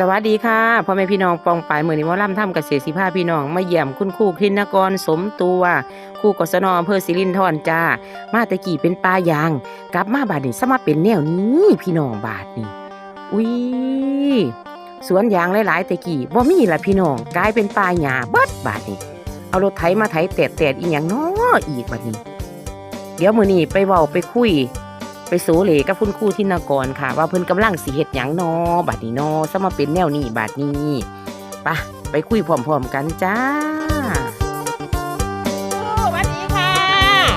สวัสดีค่ะพ่อแม่พี่น้องปองปายมือนี้หมอล่ำทำเกษตรสิภาพี่น้อง มาเยี่ยมคุณครูคลินกรสมตัวครูกศนอำเภอสิรินธรจ้า มาตะกี้เป็นปลายาง กลับมาบาดนี้สมาเป็นแนวนี้พี่น้องบาดนี้อุ้ยสวนยางหลายๆตะกี้บ่มีละพี่น้องกลายเป็นปลาหญ้าเบิดบาดนี้เอารถไถมาไถแตดๆอีหยังน้ออีกบาดนี้ เดี๋ยวมือนี้ไปเว้าไปคุย ไปโซเลกับคุณครูทินกรค่ะ ว่าเพิ่นกำลังสิเฮ็ดหยังนอบัดนี้นอซะมาเป็นแนวนี้บัดนี้ปะไปคุยพร้อมๆกันจ้าสวัสดีค่ะ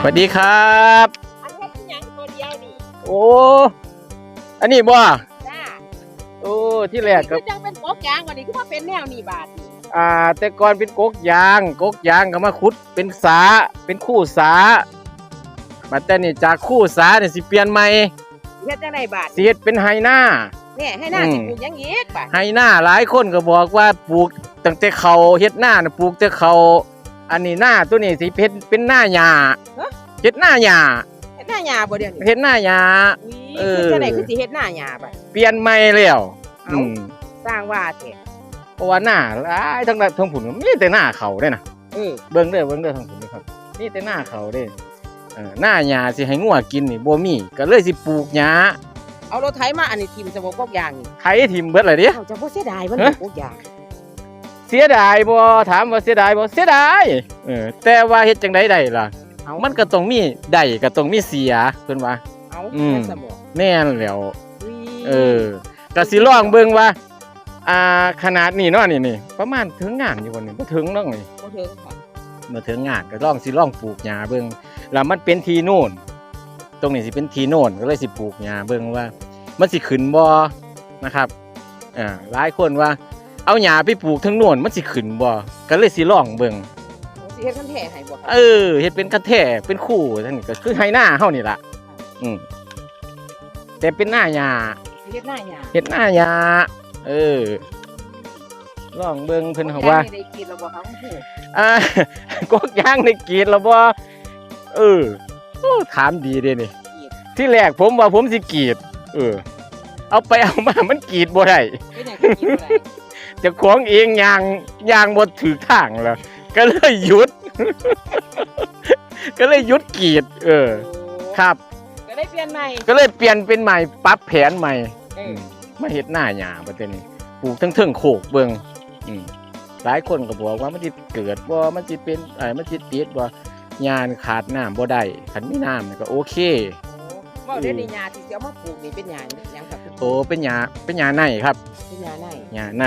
สวัสดีครับ อันเฮ็ดหยังตัวเดียวนี่โอ้อันนี้บ่จ้าโอ้ที่แรกก็คือจังเป็นกกยางวันนี้คือว่าเป็นแนวนี้บาดนี้อ่า แต่ก่อนเป็นกกยางกกยางก็มาขุดเป็นสาเป็นคู่สา บัดแต่นี่จากคู่สาเนี่ยสิเปลี่ยนใหม่เฮ็ดจังไดบาดสิเฮ็ดเป็นไฮนาแน่ให้หน้าอืมสิปลูกหยังอีกบาดไฮนาหลายคนก็บอกว่าปลูกตั้งแต่เขาเฮ็ดหน้าน่ะปลูกแต่เขาอันนี้หน้าตัวนี้สิเป็นเป็นหน้าหญ้าเฮ็ดหน้าหญ้าเฮ็ดหน้าหญ้าบ่เดี๋ยวนี้เฮ็ดหน้าหญ้าอุ้ยเออคือจังไดคือสิเฮ็ดหน้าหญ้าบาดเปลี่ยนใหม่แล้วเอ้าอืมสร้างว่าแท้เพราะว่าหน้าหลายทั้งนั้นทั้งผุนมีแต่หน้าเขาเด้นะเออเบิ่งเด้อเบิ่งเด้อทางผมนี่ครับนี่แต่หน้าเขาเด้ เออหน้าหญ้าสิให้งัวกินนี่บ่มีก็เลยสิปลูกหญ้าเอารถไถมาอันนี้ทิ่มสะบกกยางนี่ไถทิ่มเบิดเลยเด้เอ้าจะบ่เสียดายมันฮะกกยางเสียดายบ่ถามว่าเสียดายบ่เสียดายเออแต่ว่าเฮ็ดจังได๋ได้ล่ะ เอามันก็ต้องมีได้ก็ต้องมีเสียเพิ่นว่า เอาอืมแม่นสมองแม่นแล้วอุ้ยเออก็สิลองเบิ่งว่า อ่าขนาดนี้เนาะนี่นี่ประมาณถึงงานอยู่บ่นี่บ่ถึงเนาะนี่บ่ถึงค่ะมาถึงงานก็ลองสิลองปลูกหญ้าเบิ่ง แล้วมันเป็นทีโน่น ตรงนี้สิเป็นทีโน่นก็เลยสิปลูกหญ้าเบิ่งว่า มันสิขึ้นบ่นะครับอ่าหลายคนว่า เอาหญ้าไปปลูกทั้งโน่นมันสิขึ้นบ่ก็เลยสิลองเบิ่งโอ้สิเฮ็ดคันแท้ให้บ่ค่ะเออเฮ็ดเป็นกระแทกเป็นคู่ทั้งนี้ก็คือไฮหน้าเฮานี่ล่ะอืมแต่เป็นหน้าหญ้าสิเฮ็ดหน้าหยาเฮ็ดหน้าหญ้าเออลองเบิ่งเพิ่นเขาว่าได้กินแล้วบ่คะคุณครูอ่ากกย่างในกรีดแล้วบ่ เออโอ้ถามดีเด้นี่กินที่แรกผมว่าผมสิกรีด เออ เอาไปเอามามันกรีดบ่ได้ เป็นหยังคือกินบ่ได้เจ้าของเองยางยางบ่ถือทางแล้ว ก็เลยหยุด ก็เลยหยุดกรีด เออโอ้ครับ ก็ได้เปลี่ยนใหม่ก็เลยเปลี่ยนเป็นใหม่ปรับแผนใหม่ เออือมมาเฮ็ดหน้าหญ้าประเด็นนี้ปลูกทั้งเทิงโขกเบิ่งอืมหลายคนก็บอกว่ามันสิเกิดบ่มันสิเป็นไอ้มันสิติดบ่ หญ้านี่ขาดน้ำบ่ได้คันมีน้ำนี่ก็โอเคโอ้เว้าเดี๋ยวนี้หญ้าที่สิเอามาปลูกนี่เป็นหญ้าหยังครับคุณคโตรูเป็นหญ้าเป็นหญ้าในครับเป็นหญ้าไหนหญ้าใน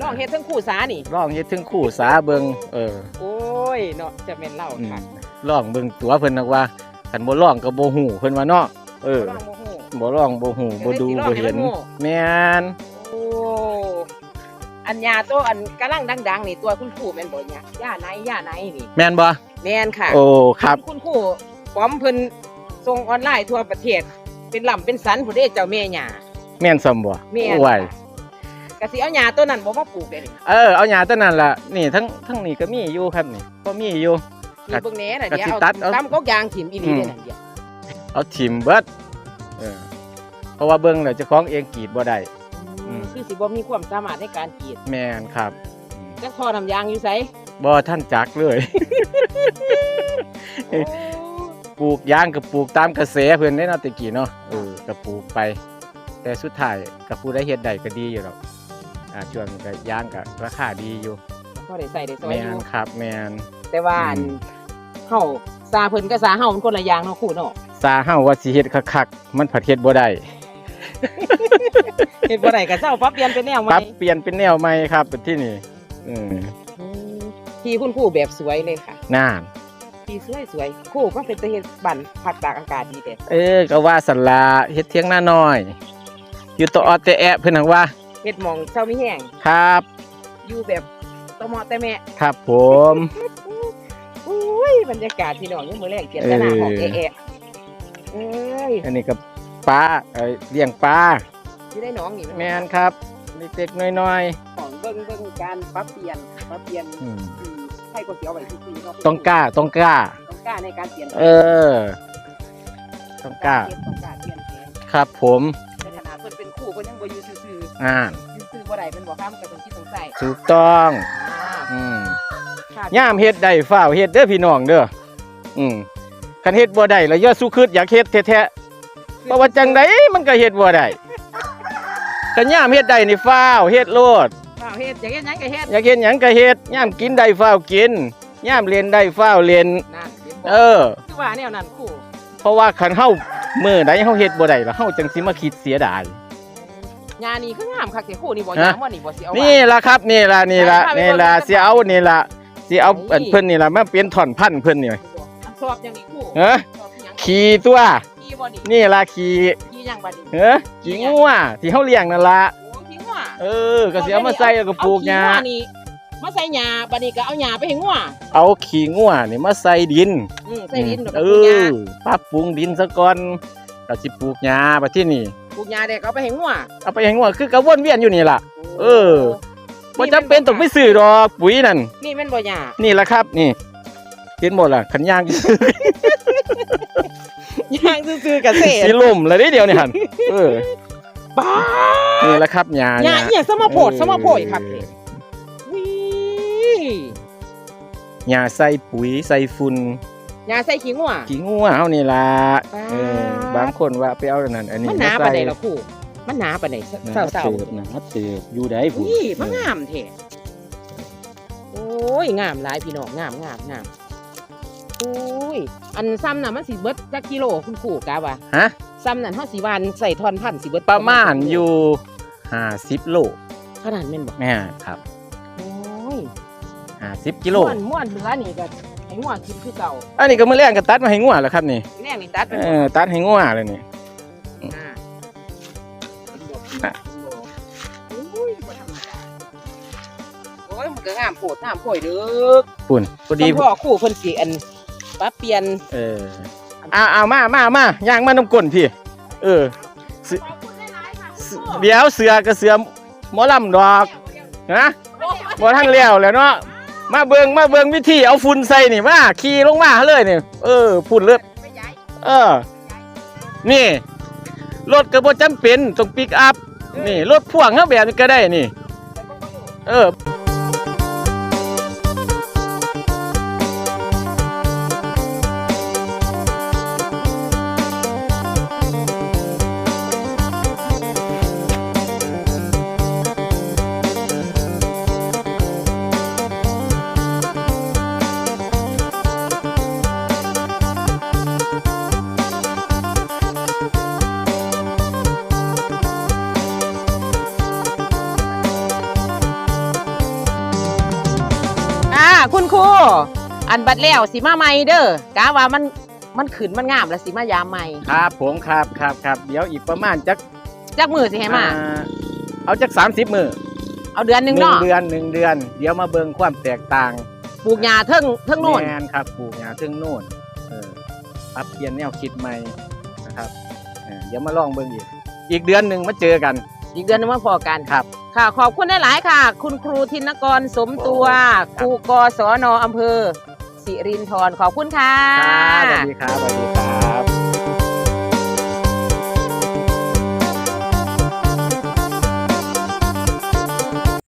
ลองเฮ็ดทั้งคู่สานี่ ลองเฮ็ดถึงคู่สาเบิ่งเออโอ้ยเนาะจะเป็นเล่าอืมค่ะลองเบิ่งตัวเพิ่นนักว่าคันบ่ลองก็บ่ฮู้เพิ่นว่าเนาะเออลองบ่ฮู้บ่ลองบ่ฮู้บ่ดูเดี๋ยวได้สิลองให้บ่เห็นมันฮู้แม่นโอ้อันหญ้าตัวอันกำลังดังๆนี่ตัวคุณครูแม่นบ่หญ้าหญ้าไหนหญ้าไหนนี่ แม่นบ่ แม่นค่ะโอ้ครับคุณครูป้อมเพิ่นส่งออนไลน์ทั่วประเทศ เป็นลำเป็นสันผู้เด้เจ้าแม่หญ้าแม่นซ้ำบ่แม่นโอ้ยกะสิเอาหญ้าตัวนั้นบ่มาปลูกเด้นี่เออเอาหญ้าตัวนั้นล่ะนี่ทั้งทั้งนี้ก็มีอยู่ครับนี่ก็มีอยู่นี่เบิ่งแหน่น่ะกะเดี๋ยวสิเอาตัดเอาตามกกยางถิ่มอีหลีอืมเด้นั่นเดียวเอาทิมเบิดเออเพราะว่าเบิ่งแล้วเจ้าของเองกรีดบ่ได้อืมคือสิบ่มีความสามารถในการกรีดแม่นครับจักท่อน้ำยางอยู่ไส บ่ท่านจักเลยโอ้ปลูกยางก็ปลูกตามกระแสเพิ่นได้เนาะตะกี้เนาะเออก็ปลูกไป แต่สุดท้ายก็ผู้ได้เฮ็ดได้ก็ดีอยู่หรอกอ่าช่วงนี้ก็ยางก็ราคาดีอยู่พอได้ใส่ได้ซอยแม่อนยู่ครับแม่นแต่ว่าอันอืม เฮาซาเพิ่นกับซาเฮามันคนละอย่างเนาะครูเนาะซาเฮาว่าสิเฮ็ดคักๆมันผัดเฮ็ดบ่ได้เฮ็ดบ่ได้ก็เจ้าปรับเปลี่ยนเป็นแนวใหปรัม่บเปลี่ยนเป็นแนวใหม่ครับเป็นที่นี่อืมอืม ที่คุณครูแบบสวยเลยค่ะน่าที่สวยสวยๆครูก็เป็นตะเฮ็ดบันพักตากอากาศดีเด้เออก็ว่าสันลาเฮ็ดเที่ยงหน้าน้อย อยู่ต่อออดแต่แอะเพิ่นหังว่าเฮ็ดหมองเช้ามีแห้งครับ อยู่แบบตะเหมาะแต่แม่ครับผมอุ้ยบรรยากาศพี่น้องยังมื้อแรงเกียรติหน้าของเออแอะๆเอ้ยอันนี้ก็ปลาเอ้ยเลี้ยงปลาอยู่ได้หนองนี่แม่นครับเล็กๆน้อยของเบิ่งเบิ่งการปรับเปลี่ยนปรับเปลี่ยนๆอืมอืม ให้ก๋วยเตี๋ยวไว้ซื่อๆเนาะต้องกล้าต้องกล้า ต้องกล้าในการเปลี่ยนแปลงเออ ต้องกล้า ต้องกล้าเปลี่ยนแปลงครับผมในขณะเพิ่นเป็นครู่เพิ่นยังบ่อยู่ซื่ออ่าๆซื่อบ่ได้เป็นบ่ค้ำกับตรงที่ตรงใส่ถูกต้องอ่าอืมค่ะย่ามเฮ็ดได้ฝ้าวเฮ็ดเด้อพี่น้องเด้ออืมคันเฮ็ดบ่ได้แล้วอย่าสู้คืดอยากเฮ็ดแท้ๆเพราะว่าจังไดมันก็เฮ็ดบ่ได้คันย่ามเฮ็ดได้นี่ฝ้าวเฮ็ดโลดข้าว เฮ็ดอยากเฮ็ดหยังก็เฮ็ดอยากเฮ็ดหยังก็เฮ็ดย่ามกินได้ฝ้าวกินย่ามเรียนได้ฝ้าวเรียนนั่นเห็นบ่เออ คือว่าแนวนั้นครู่เพราะว่าคันเฮามื้อใดเฮาเฮ็ดบ่ได้แล้วเฮาจังสิมาคิดเสียดาย ยานี่คืองามคักแต่ครู่นี่บ่ฮะ ยามว่านี่บ่สิเอาว่า นี่ล่ะครับนี่ล่ะนี่ล่ะไปไปนี่ล่ะไปไปสิเอานี่ล่ะสิเอาไปอันเพิ่นนี่ล่ะมาเป็นท่อนพันธุ์เพิ่นนี่ชอบอย่างนี้ครู่เอ้อชอบหยังขี่ตัว ขี้บ่นี่นี่ล่ะขี่ขี้หยังบัดนี้เอ้อขี่งัวที่เฮาเลี้ยงนั่นล่ะโอ้ขี้งัว เออก็สิเอามาใส่แล้วก็ปลูกหญ้าเอขี้งัวนี่มาใส่หญ้าบัดนี้ก็เอาหญ้าไปให้งัวเอาขี้งัวนี่มาใส่ดินอืมใส่ดินแล้วก็เอปลูกหญ้าอปรับปรุงดินซะก่อนก็สิปลูกหญ้าบัดที่นี่ ปลูกหญ้าได้ก็เอาไปให้งัวเอาไปให้งัวคือก็วนเวียนอยู่นี่ล่ะ เออ บ่จำเป็นต้องไปซื้อดอกปุ๋ยนั่น นี่แม่นบ่หญ้านี่ล่ะครับ นี่เห็นหมดล่ะขันย่าง ย่างซื่อๆกะเสสิล่มเลยเดียวนี่หั่นเออ บ้านี่ล่ะครับหญ้าหญ้าอีหยังสมาโพดเออสมาโพดครับเด้วิหญ้าใส่ปุ๋ยใส่ฝุ่นหญ้าใส่ขี้งัวขี้งัวเฮานี่ล่ะป๊าดเออบางคนว่าไปเอาอันนั้นอันนี้มันหนามาปานใส่ใดล่ะครูมันหนาปานใดนะเศร้าเติบนะเติบอยู่ได้ๆพุ่นนี่มันงามแท้โอ้ยงามหลายพี่น้องงามงามงามโอ้ยอันซ้ำน่ะมันสิเบิดจักกิโลคุณครูกะว่าฮะ ซ้ำนั่นเฮาสิหวานใส่ทอนพันธุ์สิเบิดประมาณอยู่50โลขนาดแม่นบ่แม่ครับโอ้ย50กิโลม่วนม่วนเหลือนี่ก็ให้งัวกินคือเก่าอันนี้ก็มื้อแรงก็ตัดมาให้งัวแล้วครับนี่แน่นี่ตัดไปเออตัดให้งัวเลยนี่อ่าอะโอ้ยบ่ธรรมดาโอ้ยมันก็งามโพดงามโพยเด้อปุ่นพอดีดีพ่อคู่เพิ่นสิอันปรับเปลี่ยนเออเอาเอามามามาย่างมาน้ำก้นพี่ เออเสือเดี๋ยวเสือกับเสือหมอลำดอกนะบ่ทันเลี้ยวแล้วเนาะมาเบิงมาเบิงวิธีเอาฝุ่นใส่นี่มาขี่ลงมาเลยนี่เออฝุ่นเลือดเออ นี่รถก็บ่จำเป็นต้องปิกอัพนี่รถพ่วงเฮาแบบนี้ก็ได้นี่ เออ คุณครูอันบัดแล้วสิมาใหม่เด้อกะว่ามันมันขึ้นมันงามแล้วสิมายามใหม่ครับผมครับครับครับเดี๋ยวอีกประมาณจักจักมือสิให้มาอ่เอาจัก30มื้อเอาเดือนหนึงหนึ่งเนาะเดือนหนึ่งเดือน เดี๋ยวมาเบิ่งความแตกต่างปลูกหญ้าเทิงเทิงโน่นแมนครับปลูกหญ้าถึงโน่นเออปรับเปลี่ยนแนวคิดใหม่นะครับเออเดี๋ยวมาลองเบิ่งอีก อีกเดือนหนึ่งมาเจอกัน อีกเดือนหนึงมาพอกันครับ ค่ะขอบคุณหลายๆค่ะ คุณครูธินกรสมตัวครูกศนอำเภอสิรินทรขอบคุณค่ะ ครับสวัสดีครับสวัสดีครับ